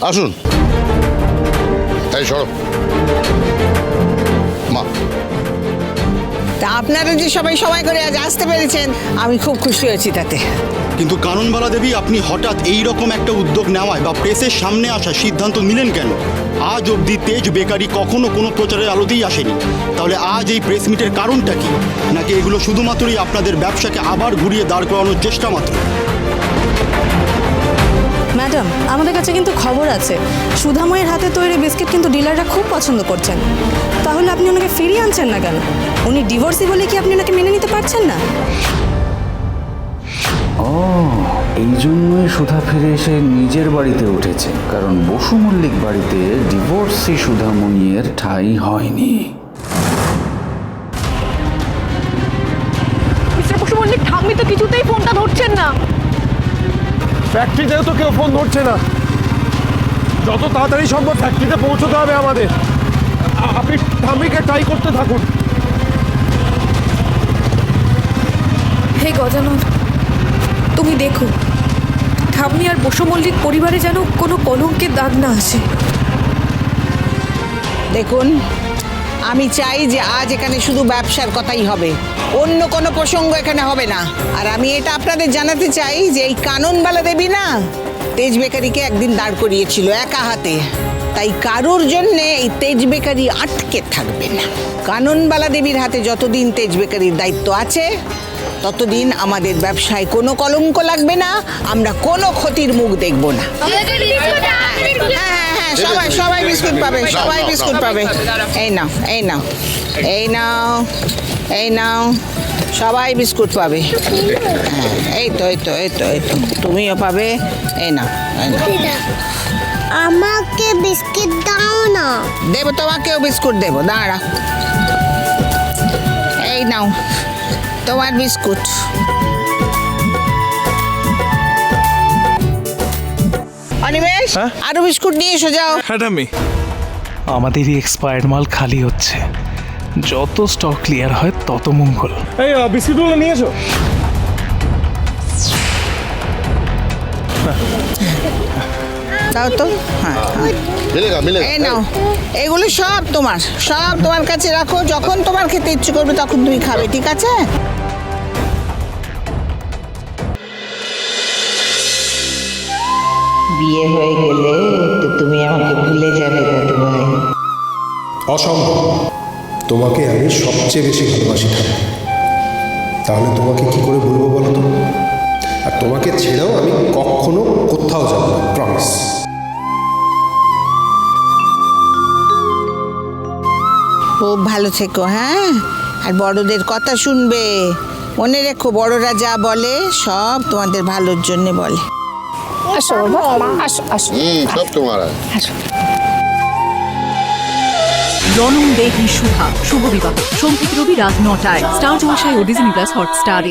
আসুন। এই সরো। মা। তা আপনারা যে সবাই সময় করে আজ আসতে পেরেছেন আমি খুব খুশি হয়েছি তাতে। কিন্তু কাননবালা দেবী আপনি হঠাৎ এই রকম একটা উদ্যোগ নেওয়ায় বা প্রেসের সামনে আসার সিদ্ধান্ত নিলেন কেন? আজ অবধি তেজ বেকারি কখনো কোনো প্রচারের আলোতেই আসেনি। তাহলে আজ এই প্রেস মিটের কারণটা কি? নাকি এগুলো শুধুমাত্রই আপনাদের ব্যবসাকে আবার ঘুরিয়ে দাঁড় করানোর চেষ্টা মাত্র? ম্যাডাম আমাদের কাছে কিন্তু খবর আছে। সুধাময়ের হাতে তৈরি বিস্কিট কিন্তু ডিলাররা খুব পছন্দ করছেন। তাহলে আপনি ওনাকে ফিরিয়ে আনছেন না কেন? উনি ডিভোর্সি বলে কি আপনি ওনাকে মেনে নিতে পারছেন না? ও এই জন্যই সুধা ফিরে এসে নিজের বাড়িতে উঠেছে কারণ বসু মল্লিক বাড়িতে ডিভোর্সি সুধামণিয়ের ঠাঁই হয়নি। মিস্টার বসু মল্লিক ঠাম্মি তো কিছুতেই ফোনটা ধরছেন না। ফ্যাক্টরিতেও তো কেউ ফোন ধরছে না। যত তাড়াতাড়ি সম্ভব ফ্যাক্টরিতে পৌঁছতে হবে আমাদের। আপনি ঠাম্মিকে ট্রাই করতে থাকুন। হে গজানন তুমি দেখো ঠাম্মি আর বসু মল্লিক পরিবারে যেন কোনো কলঙ্কের দাগ না আসে দেখুন আমি চাই যে আজ এখানে শুধু ব্যবসার কথাই হবে। অন্য কোনো প্রসঙ্গ এখানে হবে না। আর আমি এটা আপনাদের জানাতে চাই যে এই কাননবালা দেবী না তেজ বেকারিকে একদিন দাঁড় করিয়েছিল একা হাতে। তাই কারোর জন্যে এই তেজ বেকারি আটকে থাকবে না। কাননবালা দেবীর হাতে যতদিন তেজ বেকারির দায়িত্ব আছে ততদিন আমাদের ব্যবসায় কোনো কলঙ্ক লাগবে না আমরা কোনো ক্ষতির মুখ দেখব না। হ্যাঁ হ্যাঁ হ্যাঁ সবাই সবাই বিস্কুট পাবে সবাই বিস্কুট পাবে। এই নাও এই নাও এই নাও এই নাও সবাই বিস্কুট পাবে। হ্যাঁ, এই তো এই তো এই তো এই তো তুমিও পাবে এই নাও এই নাও। আমাকে বিস্কিট দাও না। দেবো তোমাকেও বিস্কুট দেবো দাঁড়া। এই নাও তোমার বিস্কুট। অনিমেষ হ্যাঁ? আরও বিস্কুট নিয়ে এসো যাও। হ্যাঁ ঠাম্মি। আমাদেরই এক্সপায়ার্ড মাল খালি হচ্ছে। যত স্টক ক্লিয়ার হয় তত মঙ্গল। এই আ, বিস্কিটগুলো নিয়ে এসো। দাও তো। হ্যাঁ হ্যাঁ। মিলেগা মিলেগা এই নাও। এগুলো সব তোমার সব তোমার কাছে রাখো। যখন তোমার খেতে ইচ্ছে করবে তখন তুমি খাবে ঠিক আছে? বিয়ে হয়ে গেলে তো তুমি আমাকে ভুলে যাবে দাদু ভাই অসম্ভব। তোমাকে আমি সবচেয়ে বেশি ভালোবাসি ঠাকুর। তাহলে তোমাকে কি করে বলব বলো তো? আর তোমাকে ছেড়েও আমি কখনো কোথাও যাব না প্রমিস ভালো থেকো হ্যাঁ? আর বড়দের কথা শুনবে। মনে রেখো বড়রা যা বলে সব তোমাদের ভালোর জন্য বলে। আসো আসো আসো। সব তোমার জনম দেহি শুভা শুভ বিবাহ সোম থেকে রবি রাত নটায়। স্টার জলসায় ও ডিজনি প্লাস হটস্টারে।